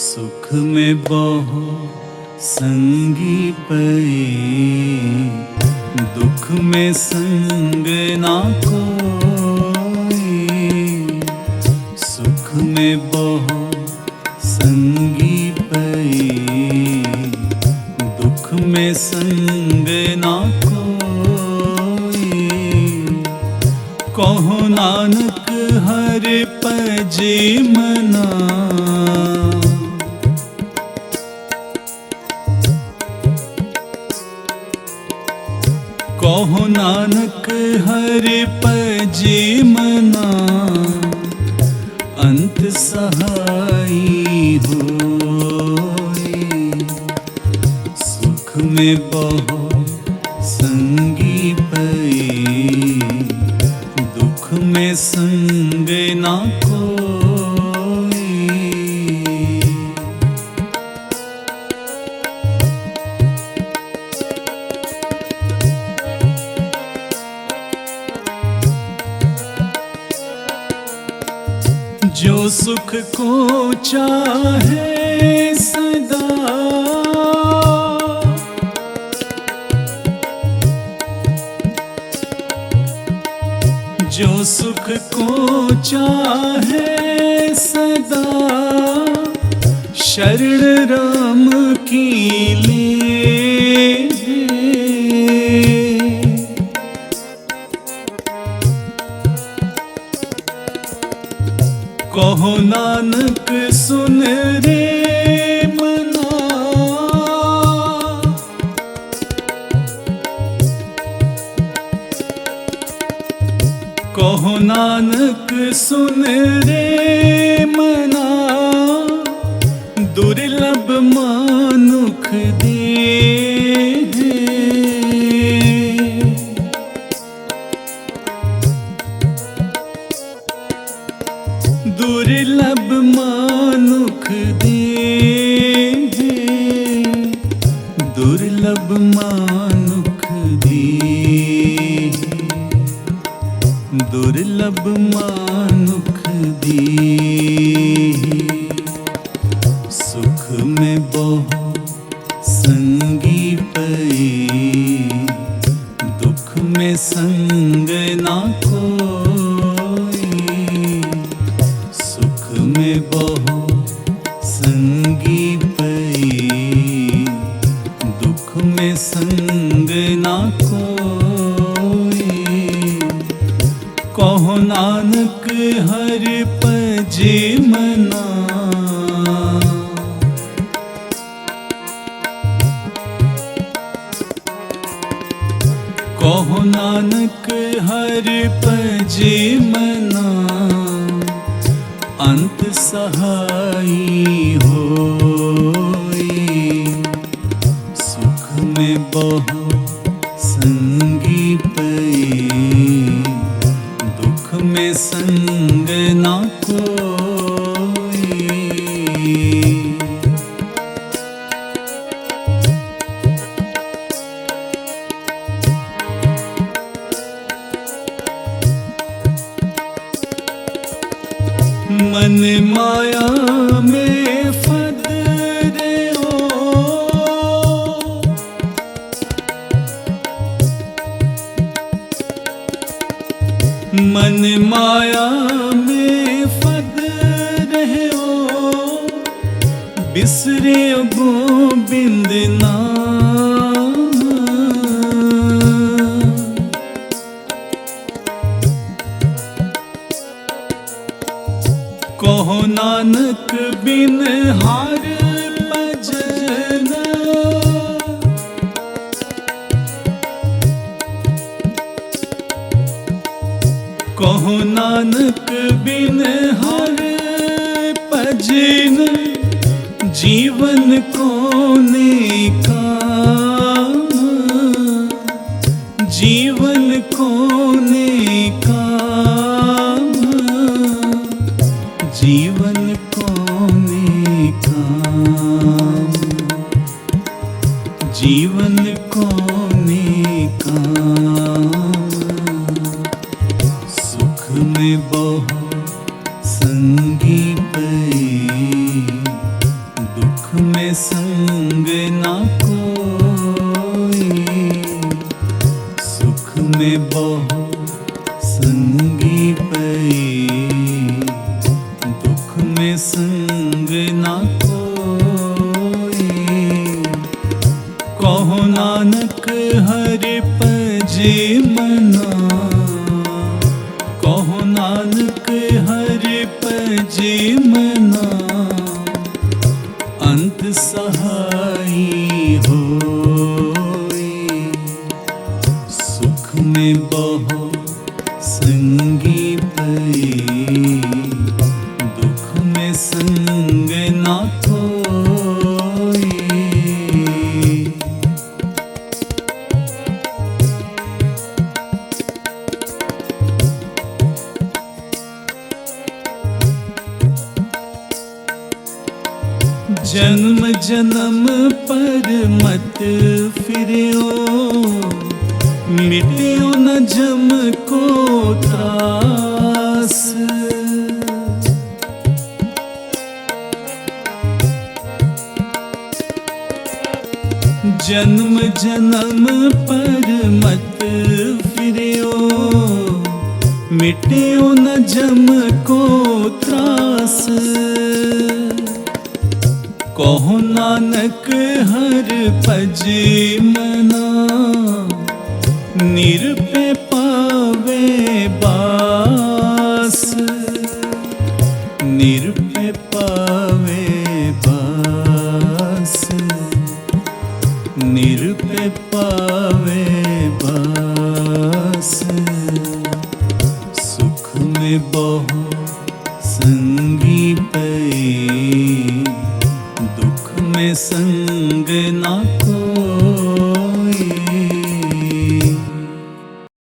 सुख में बहु संगी पए दुख में संग ना कोई सुख में बहु संगी पए दुख में संग ना कोई कहो नानक हर पजे मना ਹਰ ਭਜੇ ਮਨਾ ਅੰਤ ਸਹਾਈ ਹੋਏ ਸੁਖ ਮੇ ਬਹੁ ਸੰਗੀ ਪਈ ਦੁਖ ਨਾ ਕੋ जो सुख को चाहे सदा जो सुख को चाहे सदा शरण राम की ले ਨਾਨਕ ਸੁਨ ਰੇ ਮਨਾ ਦੁਰਲਭ ਮਾਨੁਖ ਦੇ ਦੇ ਕਹੋ ਨਾਨਕ ਹਰ ਭਜੇ ਮਨਾ। ਕਹੋ ਨਾਨਕ ਹਰ ਭਜੇ ਮਨਾ। ਅੰਤ ਸਹਾਈ ਹੋਈ ਸੁਖ ਮੇ ਬਹੁ ਸੰਗੀ ਪਈ। ਮੇਰੇ ਸੰਗ ਨਾ ਕੋਈ। ਮਨ ਮਾ ਮਨ ਮਾਇਆ ਮੇ ਫਦ ਰਹਿਓ। ਬਿਸਰਿਓ ਗੋਬਿੰਦ ਨਾਮ। ਕਹੋ ਨਾਨਕ ਬਿਨ ਹਾਰ ਕਹੋ ਨਾਨਕ ਬਿਨ ਹਰ ਭਜਨ ਜੀਵਨ ਕੋ ਨਿਕਾਮ ਜੀਵਨ में बहु संगी पए में संग ना कोई सुख में बहु संगी पई दुख में संग ना कोई कहो नानक हरि पजे मना ਜੇ ਮਨਾ ਅੰਤ ਸਹਾਈ ਹੋਏ ਸੁਖ ਬਹੁ ਸੰਗੀ ਪਈ ਜਨਮ ਪਰ ਮਤ ਫਿਰਿਓ, ਮਿਟਿਓ ਨ ਜਮ ਕੋ ਤਾਸ ਜਨਮ ਜਨਮ ਪਰ ਮਤ ਫਿਰਿਓ, ਮਿਟਿਓ ਨ ਜਮ ਕੋ ਤਾਸ ਕਹੋ ਨਾਨਕ ਹਰ ਭਜੇ ਮਨਾ ਨਿਰਪੈ ਪਾਵੇ ਬਾਸ ਨਿਰਪੈ ਪਾਵੇ ਬਾਸ ਨਿਰਪੈ ਪਾਵੇ ਬਾਸ ਸੁਖ ਮੇ ਬਹੁ ਸੰਗੀ ਪਈ संग